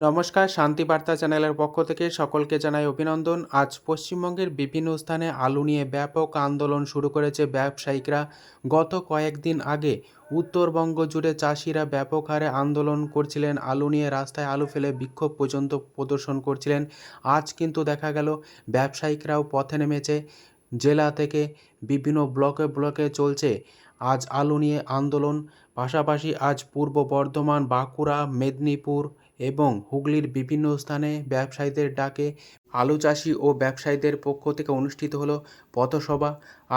নমস্কার শান্তিবার্তা চ্যানেলের পক্ষ থেকে সকলকে জানাই অভিনন্দন। আজ পশ্চিমবঙ্গের বিভিন্ন স্থানে আলু নিয়ে ব্যাপক আন্দোলন শুরু করেছে ব্যবসায়িকরা। গত কয়েকদিন আগে উত্তরবঙ্গ জুড়ে চাষিরা ব্যাপক হারে আন্দোলন করছিলেন। আলু নিয়ে রাস্তায় আলু ফেলে বিক্ষোভ পর্যন্ত প্রদর্শন করছিলেন। আজ কিন্তু দেখা গেল, ব্যবসায়িকরাও পথে নেমেছে। জেলা থেকে বিভিন্ন ব্লকে ব্লকে চলছে আজ আলু নিয়ে আন্দোলন, পাশাপাশি আজ পূর্ব বর্ধমান, বাঁকুড়া, মেদিনীপুর এবং হুগলির বিভিন্ন স্থানে ব্যবসায়ীদের ডাকে। আলু চাষি ও ব্যবসায়ীদের পক্ষ থেকে অনুষ্ঠিত হলো পথসভা।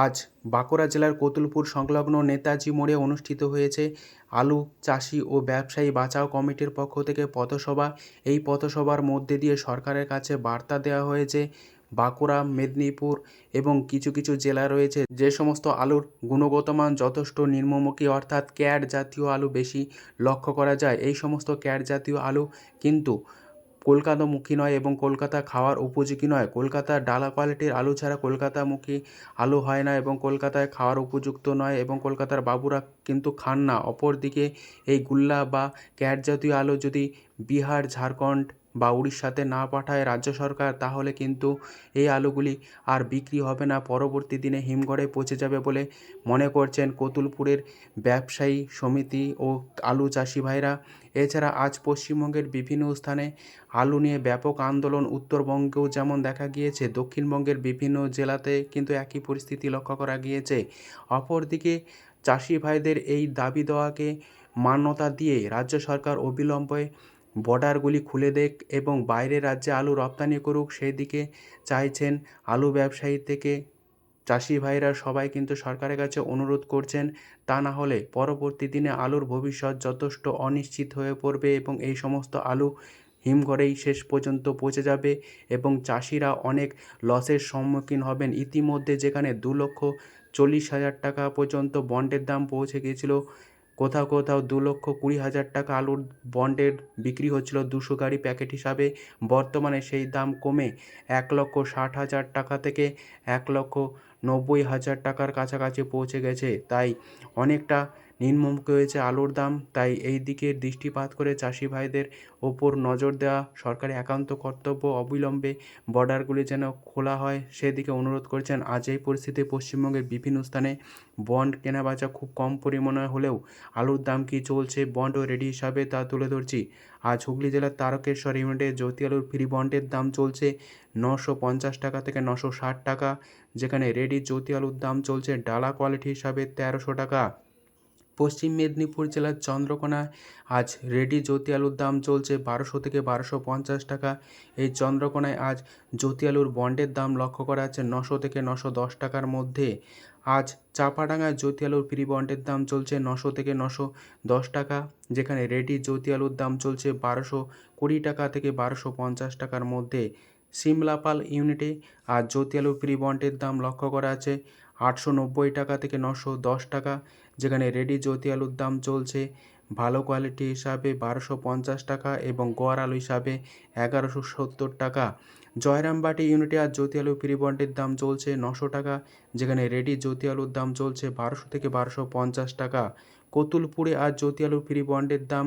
আজ বাঁকুড়া জেলার কতুলপুর সংলগ্ন নেতাজি মোড়ে অনুষ্ঠিত হয়েছে আলু চাষি ও ব্যবসায়ী বাঁচাও কমিটির পক্ষ থেকে পথসভা। এই পথসভার মধ্যে দিয়ে সরকারের কাছে বার্তা দেওয়া হয়েছে বাঁকুড়া, মেদিনীপুর এবং কিছু কিছু জেলা রয়েছে যে সমস্ত আলুর গুণগত মান যথেষ্ট নিম্নমুখী, অর্থাৎ ক্যাট জাতীয় আলু বেশি লক্ষ্য করা যায়। এই সমস্ত ক্যাট জাতীয় আলু কিন্তু কলকাতামুখী নয় এবং কলকাতা খাওয়ার উপযোগী নয়। কলকাতার ডালা কোয়ালিটির আলু ছাড়া কলকাতামুখী আলু হয় না এবং কলকাতায় খাওয়ার উপযুক্ত নয় এবং কলকাতার বাবুরা কিন্তু খান না। অপরদিকে এই গুল্লা বা ক্যাট জাতীয় আলু যদি বিহার, ঝাড়খণ্ড বা উড়িষ্যাতে না পাঠায় রাজ্য সরকার, তাহলে কিন্তু এই আলুগুলি আর বিক্রি হবে না। পরবর্তী দিনে হিমঘরে পচে যাবে বলে মনে করছেন কতুলপুরের ব্যবসায়ী সমিতি ও আলু চাষি ভাইরা। এছাড়া আজ পশ্চিমবঙ্গের বিভিন্ন স্থানে আলু নিয়ে ব্যাপক আন্দোলন, উত্তরবঙ্গেও যেমন দেখা গিয়েছে, দক্ষিণবঙ্গের বিভিন্ন জেলাতে কিন্তু একই পরিস্থিতি লক্ষ্য করা গিয়েছে। অপরদিকে চাষি ভাইদের এই দাবি দেওয়াকে মান্যতা দিয়ে রাজ্য সরকার অবিলম্বে বর্ডারগুলি খুলে দেক এবং বাইরের রাজ্যে আলু রপ্তানি করুক সেই দিকে চাইছেন আলু ব্যবসায়ী থেকে চাষি ভাইরা। সবাই কিন্তু সরকারের কাছে অনুরোধ করছেন, তা না হলে পরবর্তী দিনে আলুর ভবিষ্যৎ যথেষ্ট অনিশ্চিত হয়ে পড়বে এবং এই সমস্ত আলু হিমঘরেই শেষ পর্যন্ত পচে যাবে এবং চাষিরা অনেক লসের সম্মুখীন হবেন। ইতিমধ্যে যেখানে দু লক্ষ চল্লিশ হাজার টাকা পর্যন্ত বন্ডের দাম পৌঁছে গিয়েছিল কোথাও কোথাও দু লক্ষ কুড়ি হাজার টাকা আলুর বন্ডের বিক্রি হচ্ছিল। দুশো গাড়ি প্যাকেট হিসাবে বর্তমানে সেই দাম কমে এক লক্ষ ষাট হাজার টাকা থেকে এক লক্ষ নব্বই হাজার টাকার কাছাকাছি পৌঁছে গেছে। তাই অনেকটা নিম্নমুখী হয়েছে আলুর দাম। তাই এই দিকে দৃষ্টিপাত করে চাষি ভাইদের ওপর নজর দেওয়া সরকারি একান্ত কর্তব্য অবিলম্বে বর্ডারগুলি যেন খোলা হয়, সেদিকে অনুরোধ করেছেন। আজ এই পরিস্থিতি পশ্চিমবঙ্গের বিভিন্ন স্থানে বন্ড কেনাবেচা খুব কম পরিমাণে হলেও আলুর দাম কী চলছে বন্ড ও রেডি হিসাবে তা তুলে ধরছি। আজ হুগলি জেলার তারকেশ্বর ইউনিটে জ্যোতি আলুর ফ্রি বন্ডের দাম চলছে নশো পঞ্চাশ টাকা থেকে নশো ষাট টাকা, যেখানে রেডি জ্যোতি আলুর দাম চলছে ডালা কোয়ালিটি হিসাবে তেরোশো টাকা। পশ্চিম মেদিনীপুর জেলার চন্দ্রকোনায় আজ রেডি জ্যোতি আলুর দাম চলছে বারোশো থেকে বারোশো পঞ্চাশ টাকা। এই চন্দ্রকোনায় আজ জ্যোতি আলুর বন্ডের দাম লক্ষ্য করা যাচ্ছে নশো থেকে নশো দশ টাকার মধ্যে। আজ চাপাডাঙ্গায় জ্যোতি আলুর ফ্রি বন্ডের দাম চলছে নশো থেকে নশো দশ টাকা, যেখানে রেডি জ্যোতি আলুর দাম চলছে বারোশো কুড়ি টাকা থেকে বারোশো পঞ্চাশ টাকার মধ্যে। সিমলাপাল ইউনিটে আর জ্যোতি আলু ফ্রি বন্ডের দাম লক্ষ্য করা আছে আটশো নব্বই টাকা থেকে নশো দশ টাকা, যেখানে রেডি জ্যোতি আলুর দাম চলছে। ভালো কোয়ালিটি হিসাবে বারোশো পঞ্চাশ টাকা এবং গোয়ার আলু হিসাবে এগারোশো সত্তর টাকা। জয়রামবাটি ইউনিটে আর জ্যোতি আলু ফ্রি বন্ডের দাম চলছে নশো টাকা, যেখানে রেডি জ্যোতি আলুর দাম চলছে বারোশো থেকে বারোশো পঞ্চাশ টাকা। কতুলপুরে আর জ্যোতি আলু বন্ডের দাম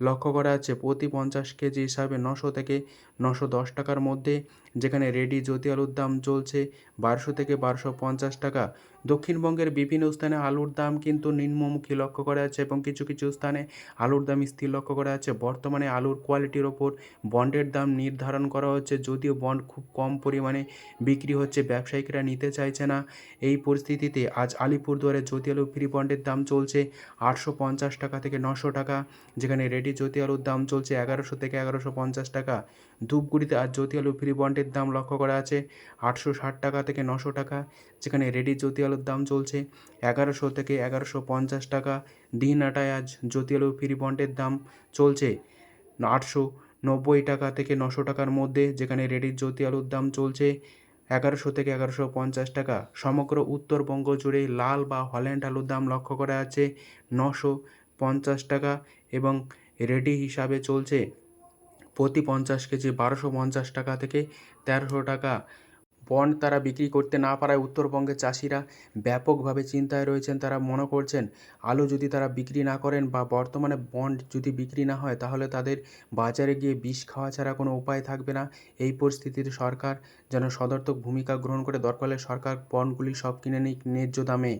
লক্ষ্য করা যাচ্ছে প্রতি পঞ্চাশ কেজি হিসাবে নশো থেকে নশো দশ টাকার মধ্যে, যেখানে রেডি জ্যোতি আলুর দাম চলছে বারোশো থেকে বারোশো পঞ্চাশ টাকা। দক্ষিণবঙ্গের বিভিন্ন স্থানে আলুর দাম কিন্তু নিম্নমুখী লক্ষ্য করা যাচ্ছে এবং কিছু কিছু স্থানে আলুর দাম স্থির লক্ষ্য করা যাচ্ছে। বর্তমানে আলুর কোয়ালিটির ওপর বন্ডের দাম নির্ধারণ করা হচ্ছে, যদিও বন্ড খুব কম পরিমাণে বিক্রি হচ্ছে, ব্যবসায়িকরা নিতে চাইছে না। এই পরিস্থিতিতে আজ আলিপুরদুয়ারে জ্যোতি আলু ফ্রি বন্ডের দাম চলছে আটশো পঞ্চাশ টাকা থেকে নশো টাকা, যেখানে রেডি জ্যোতি আলুর দাম চলছে এগারোশো থেকে এগারোশো পঞ্চাশ টাকা। ধূপগুড়িতে আজ জ্যোতি আলু ফ্রি বন্ডের দাম লক্ষ্য করা আছে আটশো ষাট টাকা থেকে নশো টাকা, যেখানে রেডি জ্যোতি আলুর দাম চলছে এগারোশো থেকে এগারোশো পঞ্চাশ টাকা। দিনহাটায় আজ জ্যোতি আলু ফ্রি বন্ডের দাম চলছে আটশো নব্বই টাকা থেকে নশো টাকার মধ্যে, যেখানে রেডি জ্যোতি আলুর দাম চলছে এগারোশো থেকে এগারোশো পঞ্চাশ টাকা। সমগ্র উত্তরবঙ্গ জুড়ে লাল বা হল্যান্ড আলুর দাম লক্ষ্য করা আছে নশো পঞ্চাশ টাকা এবং রেডি হিসাবে চলছে। প্রতি পঞ্চাশ কেজি বারোশো পঞ্চাশ টাকা থেকে তেরোশো টাকা। বন্ড তারা বিক্রি করতে না পারায় উত্তরবঙ্গের চাষিরা ব্যাপকভাবে চিন্তায় রয়েছেন। তারা মনে করছেন, আলু যদি তারা বিক্রি না করেন বা বর্তমানে বন্ড যদি বিক্রি না হয়, তাহলে তাদের বাজারে গিয়ে বিষ খাওয়া ছাড়া কোনো উপায় থাকবে না। এই পরিস্থিতিতে সরকার যেন সদর্থক ভূমিকা গ্রহণ করে, দরকার সরকার বন্ডগুলি সব কিনে নিক ন্যায্য দামে।